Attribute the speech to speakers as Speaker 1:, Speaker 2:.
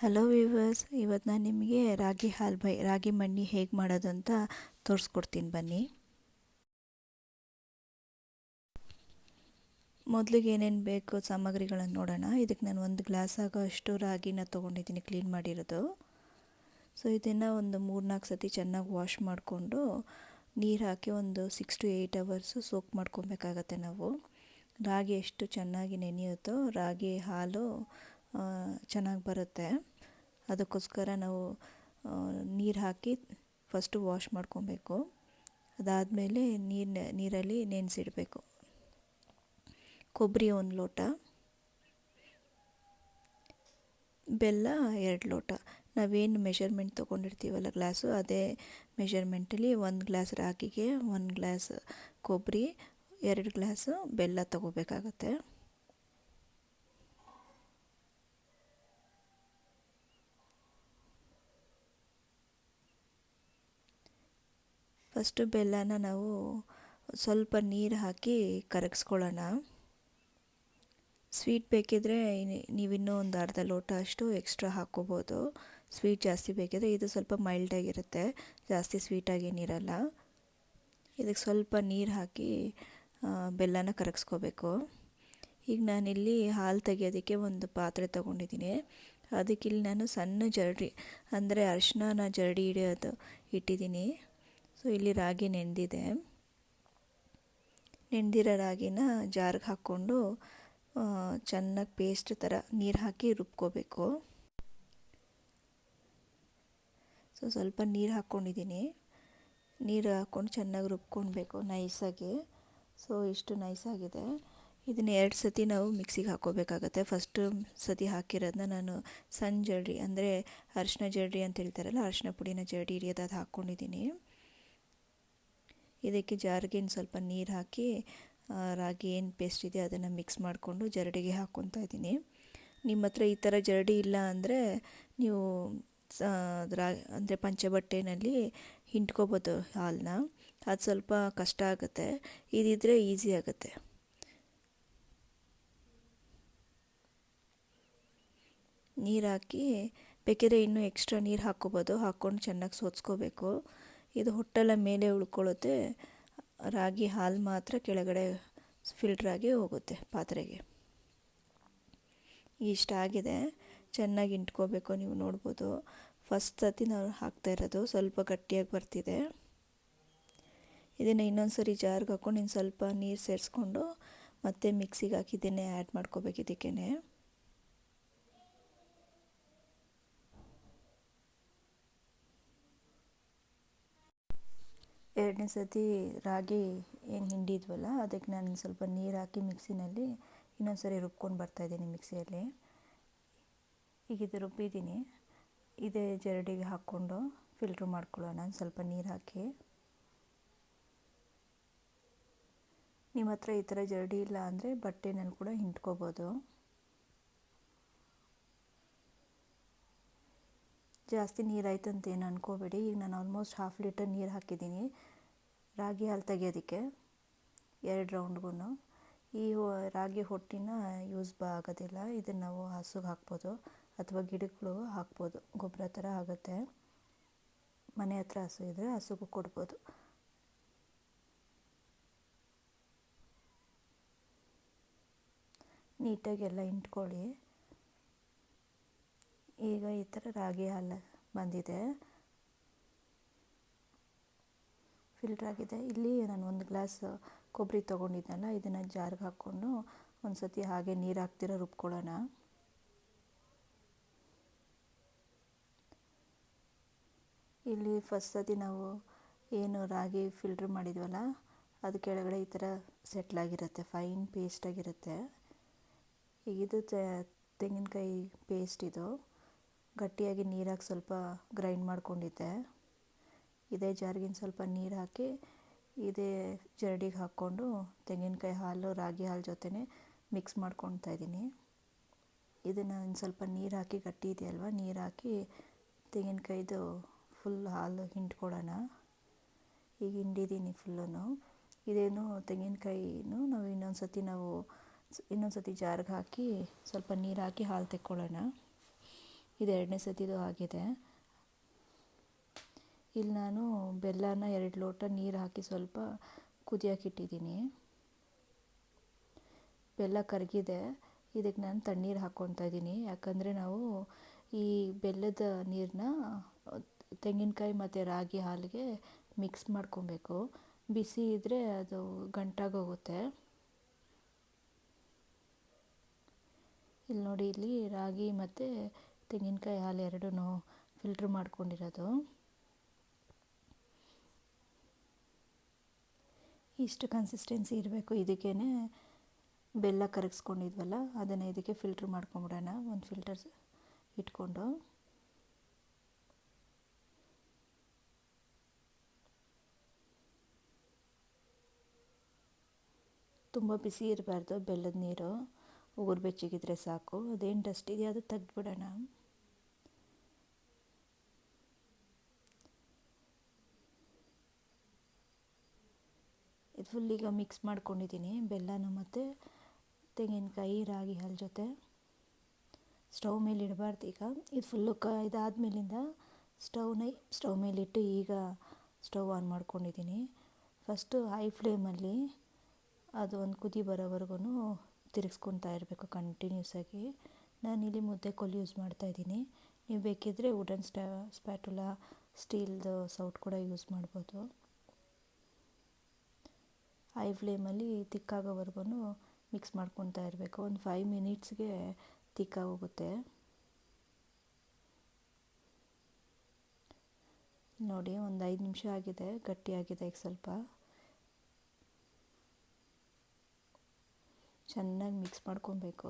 Speaker 1: Hello viewers ಇವತ್ತು ನಾನು ನಿಮಗೆ ರಾಗಿ ಹಾಲು ಬೈ, ರಾಗಿ ಮಣ್ಣಿ ಹೇಗೆ ಮಾಡೋದು ಅಂತ ತೋರಿಸ್ಕೊಡ್ತೀನಿ ಬನ್ನಿ. ಮೊದಲಿಗೆ ಏನೇನು ಬೇಕು ಸಾಮಗ್ರಿಗಳನ್ನು ನೋಡೋಣ. ಇದಕ್ಕೆ ನಾನು ಒಂದು ಗ್ಲಾಸ್ ಆಗೋ ಅಷ್ಟು ರಾಗಿನ ತೊಗೊಂಡಿದ್ದೀನಿ, ಕ್ಲೀನ್ ಮಾಡಿರೋದು. ಸೊ ಇದನ್ನು ಒಂದು ಮೂರ್ನಾಲ್ಕು ಸತಿ ಚೆನ್ನಾಗಿ ವಾಶ್ ಮಾಡಿಕೊಂಡು ನೀರು ಹಾಕಿ ಒಂದು six to eight hours soak ಮಾಡ್ಕೊಬೇಕಾಗತ್ತೆ ನಾವು. ರಾಗಿ ಎಷ್ಟು ಚೆನ್ನಾಗಿ ನೆನೆಯುತ್ತೋ, ರಾಗಿ ಹಾಲು ಚೆನ್ನಾಗಿ ಬರುತ್ತೆ. ಅದಕ್ಕೋಸ್ಕರ ನಾವು ನೀರು ಹಾಕಿ ಫಸ್ಟು ವಾಶ್ ಮಾಡ್ಕೊಬೇಕು. ಅದಾದಮೇಲೆ ನೀರು, ನೀರಲ್ಲಿ ನೆನೆಸಿಡಬೇಕು. ಕೊಬ್ಬರಿ ಒಂದು ಲೋಟ. ಬೆಲ್ಲ ಎರಡು ಲೋಟ. ನಾವೇನು ಮೆಷರ್ಮೆಂಟ್ ತೊಗೊಂಡಿರ್ತೀವಲ್ಲ ಗ್ಲಾಸು, ಅದೇ ಮೆಷರ್ಮೆಂಟಲ್ಲಿ ಒಂದು ಗ್ಲಾಸ್ ರಾಗಿಗೆ ಒಂದು ಗ್ಲಾಸ್ ಕೊಬ್ಬರಿ ಎರಡು ಗ್ಲಾಸು ಬೆಲ್ಲ ತಗೋಬೇಕಾಗತ್ತೆ. ಫಸ್ಟು ಬೆಲ್ಲನ ನಾವು ಸ್ವಲ್ಪ ನೀರು ಹಾಕಿ ಕರಗಿಸ್ಕೊಳ್ಳೋಣ. ಸ್ವೀಟ್ ಬೇಕಿದ್ರೆ ನೀವಿನ್ನೂ ಒಂದು ಅರ್ಧ ಲೋಟ ಅಷ್ಟು ಎಕ್ಸ್ಟ್ರಾ ಹಾಕ್ಕೋಬೋದು. ಸ್ವೀಟ್ ಜಾಸ್ತಿ ಬೇಕಿದ್ರೆ ಇದು ಸ್ವಲ್ಪ ಮೈಲ್ಡಾಗಿರುತ್ತೆ ಜಾಸ್ತಿ ಸ್ವೀಟಾಗೇನಿರಲ್ಲ ಇದಕ್ಕೆ ಸ್ವಲ್ಪ ನೀರು ಹಾಕಿ ಬೆಲ್ಲನ ಕರಗಿಸ್ಕೋಬೇಕು. ಈಗ ನಾನಿಲ್ಲಿ ಹಾಲು ತೆಗಿಯೋದಕ್ಕೆ ಒಂದು ಪಾತ್ರೆ ತೊಗೊಂಡಿದ್ದೀನಿ. ಅದಕ್ಕಿಲ್ಲಿ ನಾನು ಸಣ್ಣ ಜರಡಿ, ಅಂದರೆ ಅರಿಶಿನ ಜರಡಿ ಹಿಡಿಯೋದು ಇಟ್ಟಿದ್ದೀನಿ. ಸೊ ಇಲ್ಲಿ ರಾಗಿ ನೆಂದಿದೆ. ನೆಂದಿರೋ ರಾಗಿನ ಜಾರ್ಗೆ ಹಾಕ್ಕೊಂಡು ಚೆನ್ನಾಗಿ ಪೇಸ್ಟ್ ಥರ ನೀರು ಹಾಕಿ ರುಬ್ಕೋಬೇಕು. ಸೊ ಸ್ವಲ್ಪ ನೀರು ಹಾಕ್ಕೊಂಡಿದ್ದೀನಿ. ನೀರು ಹಾಕ್ಕೊಂಡು ಚೆನ್ನಾಗಿ ರುಬ್ಕೊಳ್ಬೇಕು ನೈಸಾಗಿ. ಸೊ ಇಷ್ಟು ನೈಸಾಗಿದೆ. ಇದನ್ನ ಎರಡು ಸತಿ ನಾವು ಮಿಕ್ಸಿಗೆ ಹಾಕ್ಕೋಬೇಕಾಗತ್ತೆ. ಫಸ್ಟು ಸತಿ ಹಾಕಿರೋದನ್ನ ನಾನು ಸಣ್ಣ ಜಡ್ರಿ ಅಂದರೆ ಅರಿಶಿನ ಜಡ್ರಿ ಅಂತ ಹೇಳ್ತಾರಲ್ಲ, ಅರಿಶಿನ ಪುಡಿನ ಜರಡಿ ಹಿಡಿಯೋದು ಅದು ಹಾಕ್ಕೊಂಡಿದ್ದೀನಿ. ಇದಕ್ಕೆ ಜಾರಿಗೆ ಸ್ವಲ್ಪ ನೀರು ಹಾಕಿ ರಾಗಿ ಏನು ಪೇಸ್ಟ್ ಇದೆ ಅದನ್ನು ಮಿಕ್ಸ್ ಮಾಡಿಕೊಂಡು ಜರಡಿಗೆ ಹಾಕ್ಕೊತಾ ಇದ್ದೀನಿ. ನಿಮ್ಮ ಹತ್ರ ಈ ಥರ ಜರಡಿ ಇಲ್ಲ ಅಂದರೆ ನೀವು ರಾ ಅಂದರೆ ಪಂಚಬಟ್ಟೆನಲ್ಲಿ ಹಿಂಡ್ಕೋಬೋದು ಹಾಲನ್ನ ಅದು ಸ್ವಲ್ಪ ಕಷ್ಟ ಆಗುತ್ತೆ. ಇದಿದ್ರೆ ಈಸಿ ಆಗುತ್ತೆ. ನೀರು ಹಾಕಿ, ಬೇಕಿದ್ರೆ ಇನ್ನೂ ಎಕ್ಸ್ಟ್ರಾ ನೀರು ಹಾಕ್ಕೋಬೋದು. ಹಾಕ್ಕೊಂಡು ಚೆನ್ನಾಗಿ ಸೋತ್ಸ್ಕೋಬೇಕು. ಇದು ಹೊಟ್ಟೆಲ್ಲ ಮೇಲೆ ಉಳ್ಕೊಳ್ಳುತ್ತೆ. ರಾಗಿ ಹಾಲು ಮಾತ್ರ ಕೆಳಗಡೆ ಫಿಲ್ಟ್ರಾಗಿ ಹೋಗುತ್ತೆ ಪಾತ್ರೆಗೆ. ಇಷ್ಟ ಆಗಿದೆ. ಚೆನ್ನಾಗಿ ಇಂಟ್ಕೋಬೇಕು ನೀವು ನೋಡ್ಬೋದು. ಫಸ್ಟ್ ಸತಿ ನಾವು ಹಾಕ್ತಾ ಇರೋದು ಸ್ವಲ್ಪ ಗಟ್ಟಿಯಾಗಿ ಬರ್ತಿದೆ. ಇದನ್ನು ಇನ್ನೊಂದು ಸರಿ ಜಾರ್ಗೆ ಹಾಕ್ಕೊಂಡು ಇನ್ನು ಸ್ವಲ್ಪ ನೀರು ಸೇರಿಸ್ಕೊಂಡು ಮತ್ತೆ ಮಿಕ್ಸಿಗೆ ಹಾಕಿ ಆ್ಯಡ್ ಮಾಡ್ಕೋಬೇಕು ಇದಕ್ಕೇ ಎರಡನೇ ಸರ್ತಿ ರಾಗಿ ಏನು ಹಿಂಡಿದ್ವಲ್ಲ, ಅದಕ್ಕೆ ನಾನು ಸ್ವಲ್ಪ ನೀರು ಹಾಕಿ ಮಿಕ್ಸಿನಲ್ಲಿ ಇನ್ನೊಂದು ಸರಿ ರುಬ್ಕೊಂಡು ಬರ್ತಾಯಿದ್ದೀನಿ ಮಿಕ್ಸಿಯಲ್ಲಿ. ಈಗ ಇದು ರುಬ್ಬಿದ್ದೀನಿ. ಇದೇ ಜರಡಿಗೆ ಹಾಕ್ಕೊಂಡು ಫಿಲ್ಟ್ರ್ ಮಾಡ್ಕೊಳ್ಳೋಣ ಸ್ವಲ್ಪ ನೀರು ಹಾಕಿ. ನಿಮ್ಮ ಹತ್ರ ಈ ಥರ ಜರಡಿ ಇಲ್ಲ ಅಂದರೆ ಬಟ್ಟೆನಲ್ಲಿ ಕೂಡ ಹಿಂಡ್ಕೋಬೋದು. ಜಾಸ್ತಿ ನೀರಾಯ್ತು ಅಂತ ಏನು ಅನ್ಕೋಬೇಡಿ. ಈಗ ನಾನು ಆಲ್ಮೋಸ್ಟ್ ಹಾಫ್ ಲೀಟರ್ ನೀರು ಹಾಕಿದ್ದೀನಿ. ರಾಗಿ ಹಾಲು ತೆಗಿಯೋದಕ್ಕೆ ಎರಡು ರೌಂಡ್ಗೂ ಈ ರಾಗಿ ಹೊಟ್ಟಿನ ಯೂಸ್ ಬಾ ಆಗೋದಿಲ್ಲ. ಇದನ್ನು ನಾವು ಹಸುಗೆ ಹಾಕ್ಬೋದು ಅಥವಾ ಗಿಡಗಳು ಹಾಕ್ಬೋದು. ಗೊಬ್ಬರ ಥರ ಆಗುತ್ತೆ. ಮನೆ ಹತ್ರ ಹಸು ಇದ್ದರೆ ಹಸುಗೂ ಕೊಡ್ಬೋದು. ನೀಟಾಗಿ ಎಲ್ಲ ಇಂಟ್ಕೊಳ್ಳಿ. ಈಗ ಈ ಥರ ರಾಗಿ ಹಾಲು ಬಂದಿದೆ. ಫಿಲ್ಟರ್ ಆಗಿದೆ. ಇಲ್ಲಿ ನಾನು ಒಂದು ಗ್ಲಾಸ್ ಕೊಬ್ಬರಿ ತೊಗೊಂಡಿದ್ದೆನಲ್ಲ ಇದನ್ನು ಜಾರ್ಗೆ ಹಾಕ್ಕೊಂಡು ಒಂದು ಸತಿ ಹಾಗೆ ನೀರು ಹಾಕ್ತಿರೋ ರುಬ್ಕೊಳ್ಳೋಣ ಇಲ್ಲಿ ಫಸ್ಟ್ ಸತಿ ನಾವು ಏನು ರಾಗಿ ಫಿಲ್ಟ್ರ್ ಮಾಡಿದ್ವಲ್ಲ, ಅದು ಕೆಳಗಡೆ ಈ ಥರ ಸೆಟ್ಲಾಗಿರುತ್ತೆ ಫೈನ್ ಪೇಸ್ಟಾಗಿರುತ್ತೆ ಈಗ ಇದು ತೆಂಗಿನಕಾಯಿ ಪೇಸ್ಟ್ ಇದು. ಗಟ್ಟಿಯಾಗಿ ನೀರಾಗಿ ಸ್ವಲ್ಪ ಗ್ರೈಂಡ್ ಮಾಡ್ಕೊಂಡಿದ್ದೆ. ಇದೇ ಜಾರ್ಗಿನ ಸ್ವಲ್ಪ ನೀರು ಹಾಕಿ, ಇದೇ ಜರಡಿಗೆ ಹಾಕ್ಕೊಂಡು ತೆಂಗಿನಕಾಯಿ ಹಾಲು, ರಾಗಿ ಹಾಲು ಜೊತೆನೆ ಮಿಕ್ಸ್ ಮಾಡ್ಕೊಳ್ತಾ ಇದ್ದೀನಿ. ಇದನ್ನು ಒಂದು ಸ್ವಲ್ಪ ನೀರು ಹಾಕಿ, ಗಟ್ಟಿ ಇದೆಯಲ್ವ? ನೀರು ಹಾಕಿ ತೆಂಗಿನಕಾಯಿದು ಫುಲ್ ಹಾಲು ಹಿಂಡ್ಕೊಡೋಣ. ಈಗ ಹಿಂಡಿದ್ದೀನಿ ಫುಲ್ಲು ಇದೇನು ತೆಂಗಿನಕಾಯಿನೂ, ನಾವು ಇನ್ನೊಂದು ಸತಿ ನಾವು ಇನ್ನೊಂದು ಸತಿ ಜಾರ್ಗೆ ಹಾಕಿ ಸ್ವಲ್ಪ ನೀರು ಹಾಕಿ ಹಾಲು ತೆಕ್ಕೊಳ್ಳೋಣ. ಇದು ಎರಡನೇ ಸತಿದು ಆಗಿದೆ. ಇಲ್ಲಿ ನಾನು ಬೆಲ್ಲನ ಎರಡು ಲೋಟ ನೀರು ಹಾಕಿ ಸ್ವಲ್ಪ ಕುದಿಯೋಕ್ಕಿಟ್ಟಿದ್ದೀನಿ ಬೆಲ್ಲ ಕರಗಿದೆ. ಇದಕ್ಕೆ ನಾನು ತಣ್ಣೀರು ಹಾಕ್ಕೊತಾ ಇದ್ದೀನಿ. ಯಾಕಂದರೆ ನಾವು ಈ ಬೆಲ್ಲದ ನೀರನ್ನ ತೆಂಗಿನಕಾಯಿ ಮತ್ತು ರಾಗಿ ಹಾಲಿಗೆ ಮಿಕ್ಸ್ ಮಾಡ್ಕೊಬೇಕು. ಬಿಸಿ ಇದ್ದರೆ ಅದು ಗಂಟಾಗೋಗುತ್ತೆ ಇಲ್ಲಿ ನೋಡಿ, ಇಲ್ಲಿ ರಾಗಿ ಮತ್ತು ತೆಂಗಿನಕಾಯಿ ಹಾಲು ಎರಡೂ ಫಿಲ್ಟ್ರ್ ಮಾಡ್ಕೊಂಡಿರೋದು. ಇಷ್ಟು ಕನ್ಸಿಸ್ಟೆನ್ಸಿ ಇರಬೇಕು ಇದಕ್ಕೇ ಬೆಲ್ಲ ಕರಗಿಸ್ಕೊಂಡಿದ್ವಲ್ಲ, ಅದನ್ನು ಇದಕ್ಕೆ ಫಿಲ್ಟ್ರ್ ಮಾಡ್ಕೊಂಬಿಡೋಣ, ಒಂದು ಫಿಲ್ಟರ್ ಇಟ್ಕೊಂಡು. ತುಂಬ ಬಿಸಿ ಇರಬಾರ್ದು ಬೆಲ್ಲದ ನೀರು. ಉಗುರು ಬೆಚ್ಚಗಿದ್ರೆ ಸಾಕು, ಅದೇನು ಡಸ್ಟ್ ಇದೆಯೋ ಅದು ತೆಗ್ದುಬಿಡೋಣ. ಇದು ಫುಲ್ ಈಗ ಮಿಕ್ಸ್ ಮಾಡ್ಕೊಂಡಿದ್ದೀನಿ ಬೆಲ್ಲನೂ ಮತ್ತು ತೆಂಗಿನಕಾಯಿ, ರಾಗಿ ಹಾಲು ಜೊತೆ. ಸ್ಟವ್ ಮೇಲೆ ಇಡಬಾರ್ದು ಈಗ. ಇದು ಫುಲ್ಲು ಕ ಇದಾದಮೇಲಿಂದ ಸ್ಟವ್ನ ಸ್ಟವ್ ಮೇಲಿಟ್ಟು ಈಗ ಸ್ಟವ್ ಆನ್ ಮಾಡ್ಕೊಂಡಿದ್ದೀನಿ ಫಸ್ಟು ಹೈ ಫ್ಲೇಮಲ್ಲಿ ಅದು ಒಂದು ಕುದಿ ಬರೋವರೆಗೂ ತಿರುಗಿಸ್ಕೊತಾ ಇರಬೇಕು ಕಂಟಿನ್ಯೂಸ್ ಆಗಿ. ಇಲ್ಲಿ ಮುದ್ದೆ ಕೋಲು ಯೂಸ್ ಮಾಡ್ತಾ ಇದ್ದೀನಿ. ನೀವು ಬೇಕಿದ್ದರೆ ವುಡನ್ ಸ್ಟಾ ಸ್ಪ್ಯಾಟುಲ ಸ್ಟೀಲ್ದು ಸೌಟ್ ಕೂಡ ಯೂಸ್ ಮಾಡ್ಬೋದು. ಐ ಫ್ಲೇಮಲ್ಲಿ ತಿಕ್ಕಾಗೋವರೆಗೂ ಮಿಕ್ಸ್ ಮಾಡ್ಕೊತಾ ಇರಬೇಕು. ಒಂದು ಫೈವ್ ಮಿನಿಟ್ಸ್ಗೆ ತಿಕ್ಕಾಗೋಗುತ್ತೆ. ನೋಡಿ, ಒಂದು ಐದು ನಿಮಿಷ ಆಗಿದೆ, ಗಟ್ಟಿಯಾಗಿದೆ ಈಗ ಸ್ವಲ್ಪ. ಚೆನ್ನಾಗಿ ಮಿಕ್ಸ್ ಮಾಡ್ಕೊಬೇಕು.